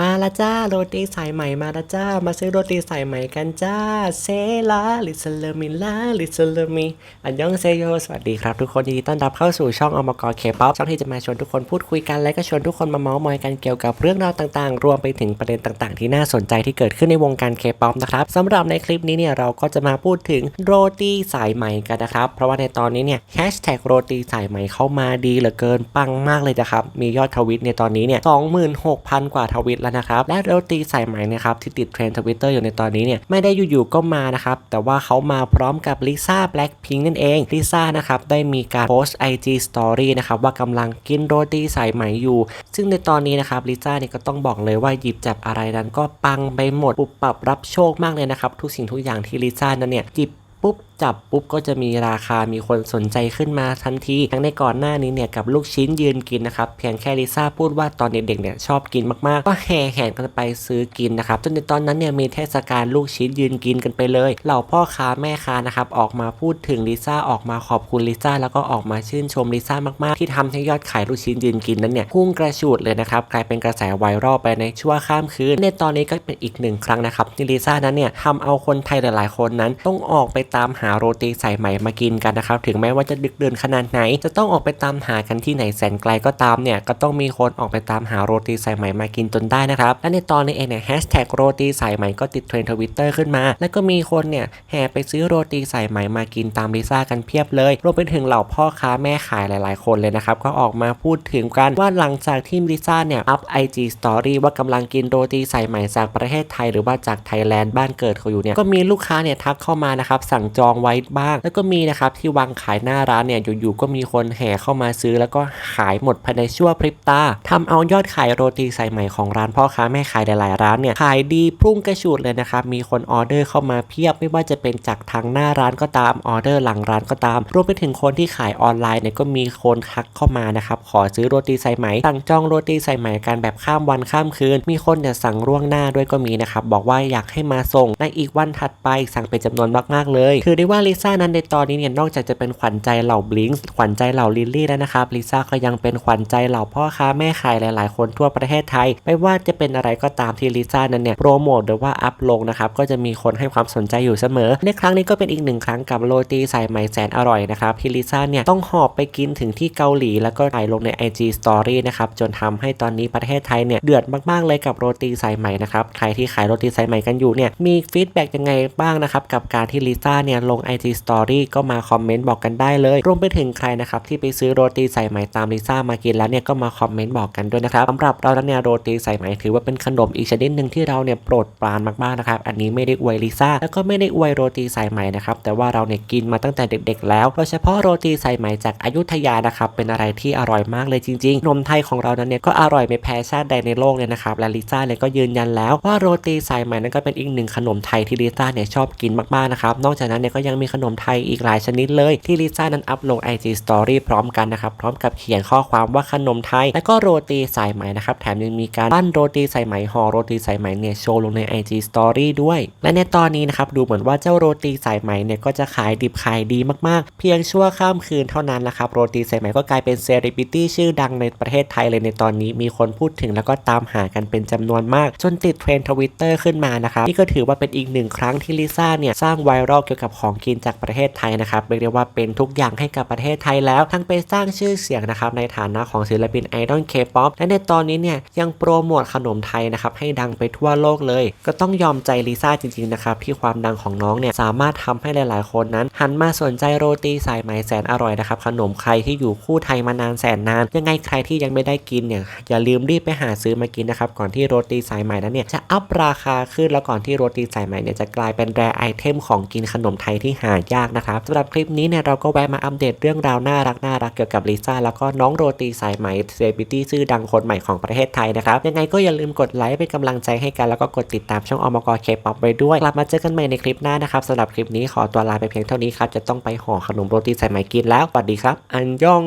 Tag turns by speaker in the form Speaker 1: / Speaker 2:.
Speaker 1: มาละจ้าโรตีสายไหม่มาละจ้า มาซื้อโรตีสายไหม่กันจ้า เซลาลิซเลมิลาลิซเลมิอันยองเซโยสวัสดีครับทุกคนยินดีต้อนรับเข้าสู่ช่องอมกรเคป๊อปช่องที่จะมาชวนทุกคนพูดคุยกันและก็ชวนทุกคนมาเมาส์มอยกันเกี่ยวกับเรื่องราวต่างๆ รวมไปถึงประเด็นต่างๆ ที่น่าสนใจที่เกิดขึ้นในวงการเคป๊อปนะครับสำหรับในคลิปนี้เนี่ยเราก็จะมาพูดถึงโรตีสายไหม่กันนะครับเพราะว่าในตอนนี้เนี่ยแฮชแท็กโรตีสายไหม่เข้ามาดีเหลือเกินปังมากเลยนะครับมียอดทวิตในตอนนี้เนี่ย26,000 กว่าทวิตแล้วนะครับ และโรตีสายไหมนะครับที่ติดเทรนด์ทวิตเตอร์อยู่ในตอนนี้เนี่ยไม่ได้อยู่ๆก็มานะครับ แต่ว่าเขามาพร้อมกับลิซ่าแบล็คพิงนั่นเองลิซ่านะครับได้มีการโพสต์ IG Story นะครับว่ากำลังกินโรตีสายไหมอยู่ ซึ่งในตอนนี้นะครับลิซ่าเนี่ยก็ต้องบอกเลยว่าหยิบจับอะไรนั้นก็ปังไปหมดปุบปับรับโชคมากเลยนะครับทุกสิ่งทุกอย่างที่ลิซ่านั้นเนี่ยหยิบปุ๊บ จับปุ๊บก็จะมีราคามีคนสนใจขึ้นมาทันทีทั้งในก่อนหน้านี้เนี่ยกับลูกชิ้นยืนกินนะครับเพียงแค่ลิซ่าพูดว่าตอนเด็กๆเนี่ยชอบกินมากๆ ก็แห่แห่กันไปซื้อกินนะครับจนในตอนนั้นเนี่ยมีเทศกาลลูกชิ้นยืนกินกันไปเลยเหล่าพ่อค้าแม่ค้านะครับออกมาพูดถึงลิซ่าออกมาขอบคุณลิซ่าแล้วก็ออกมาชื่นชมลิซ่ามากๆ ที่ทำให้ยอดขายลูกชิ้นยืนกินนั้นเนี่ยพุ่งกระฉูดเลยนะครับกลายเป็นกระแสไวรัลไปในชั่วข้ามคืนในตอนนี้ก็เป็นอีกหนึ่งครั้งนะครับที่ลิซ่านั้นเนี่ยทำเอาคนไทยหลายๆ คนนั้นต้องออกไปตามหาโรตีสายไหมมากินกันนะครับถึงแม้ว่าจะดึกเดินขนาดไหน จะต้องออกไปตามหากันที่ไหนแสนไกลก็ตามเนี่ยก็ต้องมีคนออกไปตามหาโรตีสายไหมมากินจนได้นะครับและในตอนนี้เองเนี่ยแฮชแท็กโรตีสายไหมก็ติดเทรนด์ทวิตเตอร์ขึ้นมา แล้วก็มีคนเนี่ยแห่ไปซื้อโรตีสายไหมมากินตามลิซ่ากันเพียบเลยรวมไปถึงเหล่าพ่อค้าแม่ขายหลาย ๆ คนเลยนะครับก็ออกมาพูดถึงกันว่าหลังจากที่ลิซ่าเนี่ยอัพ IG Story ว่ากำลังกินโรตีสายไหมจากประเทศไทย หรือว่าจากไทยแลนด์บ้านเกิดเขาอยู่เนี่ยก็มีลูกค้าเนี่ยทักเข้ามานะครับสั่งจองไว้บ้าง แล้วก็มีนะครับที่วางขายหน้าร้านเนี่ยอยู่ๆก็มีคนแห่เข้ามาซื้อ แล้วก็ขายหมดภายในชั่วพริบตาทำเอายอดขายโรตีสายไหม่ของร้านพ่อค้าแม่ขายหลายๆร้านเนี่ยขายดีพุ่งกระฉูดเลยนะครับมีคนออเดอร์เข้ามาเพียบไม่ว่าจะเป็นจากทางหน้าร้านก็ตามออเดอร์หลังร้านก็ตาม รวมไปถึงคนที่ขายออนไลน์เนี่ยก็มีคนทักเข้ามานะครับขอซื้อโรตีสายไหมสั่งจองโรตีสายไหมกันแบบข้ามวันข้ามคืน มีคนเนี่ยสั่งล่วงหน้าด้วยก็มีนะครับบอกว่าอยากให้มาส่งในอีกวันถัดไปสั่งเป็นจำนวนมากๆเลยถือได้ว่าลิซ่านั้นในตอนนี้เนี่ยนอกจากจะเป็นขวัญใจเหล่าบลิงส์ขวัญใจเหล่าลิลลี่แล้วนะครับลิซ่าก็ยังเป็นขวัญใจเหล่าพ่อค้าแม่ขายหลายๆ คนทั่วประเทศไทย ไม่ว่าจะเป็นอะไรก็ตามที่ลิซ่านั้นเนี่ยโปรโมทหรือว่าอัพลงนะครับก็จะมีคนให้ความสนใจอยู่เสมอ ในครั้งนี้ก็เป็นอีกหนึ่งครั้งกับโรตีสายไหมแสนอร่อยนะครับที่ลิซ่าเนี่ยต้องหอบไปกินถึงที่เกาหลี แล้วก็ถ่ายลงใน IG Story นะครับจนทำให้ตอนนี้ประเทศไทยเนี่ยเดือดมากๆเลยกับโรตีสายไหมนะครับใครที่ขายโรตีสายไหมกันอยู่เนี่ยมีฟีดแบ็กยังไงบ้างนะครับกับการที่ลิซ่าเนี่ยลง IG Story ก็มาคอมเมนต์บอกกันได้เลย รวมไปถึงใครนะครับที่ไปซื้อโรตีสายไหมตามลิซ่ามากินแล้วเนี่ยก็มาคอมเมนต์บอกกันด้วยนะครับสำหรับเราแล้วเนี่ยโรตีสายไหมถือว่าเป็นขนมอีกชนิดหนึ่งที่เราเนี่ยโปรดปรานมากๆนะครับอันนี้ไม่ได้อวยลิซ่าแล้วก็ไม่ได้อวยโรตีสายไหมนะครับแต่ว่าเราเนี่ยกินมาตั้งแต่เด็ก ๆ แล้วโดยเฉพาะโรตีสายไหมจากอายุธยานะครับเป็นอะไรที่อร่อยมากเลยจริงๆนมไทยของเรานั้นเนี่ยก็อร่อยไม่แพ้ชาติใดในโลกเลยนะครับและลิซ่าเนี่ยก็ยืนยันแล้วว่าโรตีสายไหมนั้นก็เป็นอีกหนึ่งขนมไทยที่ลิซ่าเนี่ยชอบกินมากๆนะครับนอกจากนั้นเนี่ยก็ยยังมีขนมไทยอีกหลายชนิดเลย ที่ลิซ่านั้นอัพลง IG Story พร้อมกันนะครับ พร้อมกับเขียนข้อความว่าขนมไทย และก็โรตีสายไหมนะครับ แถมยังมีการปั้นโรตีสายไหมห่อโรตีสายไหมเนี่ยโชว์ลงใน IG Story ด้วย และในตอนนี้นะครับดูเหมือนว่าเจ้าโรตีสายไหมเนี่ยก็จะขายดิบขายดีมากๆ เพียงชั่วข้ามคืนเท่านั้นนะครับโรตีสายไหมก็กลายเป็นเซเลบริตี้ชื่อดังในประเทศไทยเลยในตอนนี้มีคนพูดถึงแล้วก็ตามหากันเป็นจำนวนมาก จนติดเทรนด์ทวิตเตอร์ขึ้นมานะครับนี่ก็ถือว่าเป็นอีกหนึ่งครั้งที่ลิซ่าเนี่ยสร้างไวรัลเกี่ยวกับของของกินจากประเทศไทยนะครับเรียกได้ว่าเป็นทุกอย่างให้กับประเทศไทยแล้ว ทั้งไปสร้างชื่อเสียงนะครับในฐานะของศิลปินไอดอลเคป๊อปและในตอนนี้เนี่ยยังโปรโมทขนมไทยนะครับให้ดังไปทั่วโลกเลย ก็ต้องยอมใจลิซ่าจริงๆนะครับที่ความดังของน้องเนี่ยสามารถทำให้หลายๆ คนนั้น หันมาสนใจโรตีสายไหมแสนอร่อยนะครับขนมใครที่อยู่คู่ไทยมานานแสนนาน ยังไงใครที่ยังไม่ได้กินเนี่ยอย่าลืมรีบไปหาซื้อมากินนะครับก่อนที่โรตีสายไหมนั้นเนี่ยจะอัพราคาขึ้นแล้วก่อนที่โรตีสายไหมเนี่ยจะกลายเป็นแรไอเทมของกินขนมไทยที่หายากนะครับสำหรับคลิปนี้เนี่ยเราก็แวะมาอัปเดตเรื่องราวน่ารักน่ารักเกี่ยวกับลิซ่าแล้วก็น้องโรตีสายไหมเซเลบริตี้ชื่อดังคนใหม่ของประเทศไทยนะครับยังไงก็อย่าลืมกดไลค์เป็นกำลังใจให้กันแล้วก็กดติดตามช่องอมกเคป๊อปไปด้วยกลับมาเจอกันใหม่ในคลิปหน้านะครับสำหรับคลิปนี้ขอตัวลาไปเพียงเท่านี้ครับจะต้องไปห่อขนมโรตีสายไหมกินแล้วสวัสดีครับ อันยอง